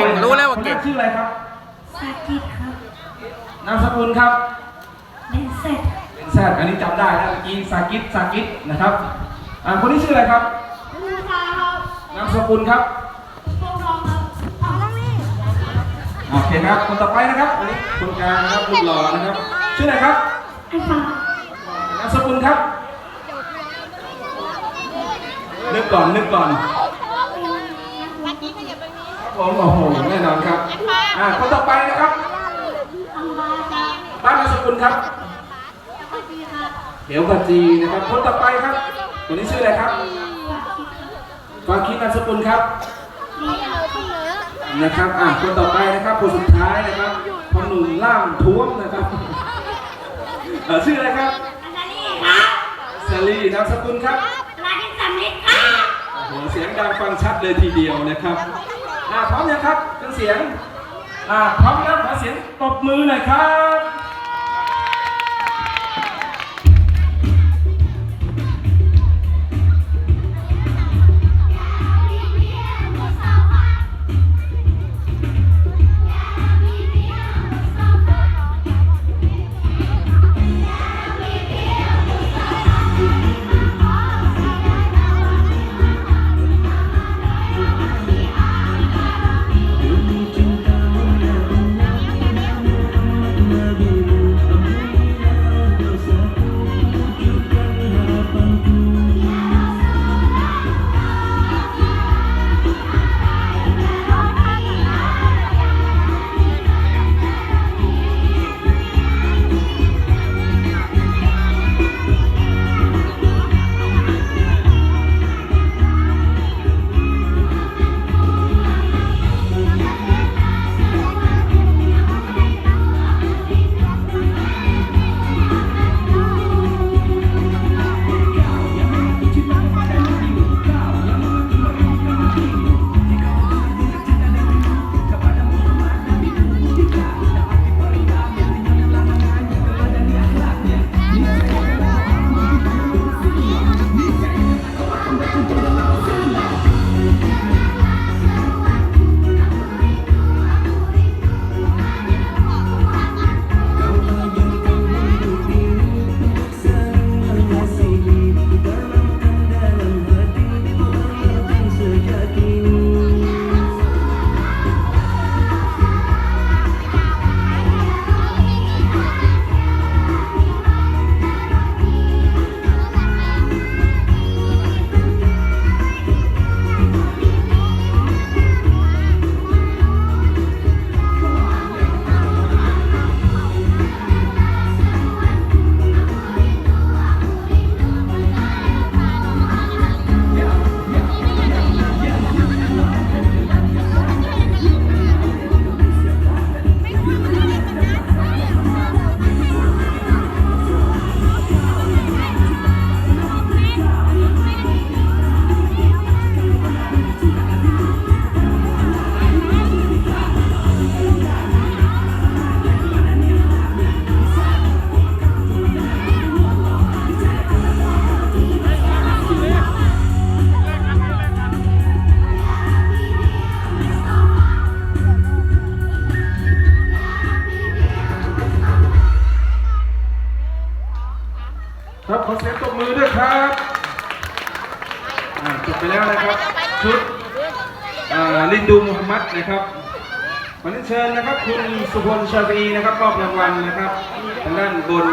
รู้แล้วว่าเก่ง คนแรชื่ออะไรครับ สากิดครับนามสกุลครับเดนเซตเป็นแซดอันนี้จำได้แล้วเมื่อกี้สากิดสากิดนะครับ อ่าคนนี้ชื่ออะไรครับลูกค้าครับนามสกุลครับ พวกน้องครับเอาต้องนี่โอเคครับ คนต่อไปนะครับอันนี้คนกลางนะครับรูปหล่อนะครับ ชื่ออะไรครับ ไอ้ฟ้านามสกุลครับนึกก่อนนึกก่อนครับ ผมโอ้โหแน่นอนครับอ่าคนต่อไปนะครับอังบาครับบ้านนามสกุลครับสวัสดีครับเดี๋ยวกัจีนะครับคนต่อไปครับคนนี้ชื่ออะไรครับสากิดครับฟาคิดนามสกุลครับดีครับนะครับอะคนต่อไปนะครับคนสุดท้ายนะครับพอหนุ่มล่ามท้วมนะครับเอ่อชื่ออะไรครับอันนี้ครับเซรีนามสกุลครับลาดิสำลิดครับโอ้โหเสียงดังฟังชัดเลยทีเดียวนะครับ อะพร้อมยังครับเครื่องเสียงอ่าพร้อมแล้วขอเสียงตบมือหน่อยครับ ขอเสียงตบมือด้วยครับจบไปแล้วนะครับชุดลินดูมุฮัมมัดนะครับวันนี้เชิญนะครับคุณสุพลชาบีนะครับมอบรางวัลนะครับทางด้านบน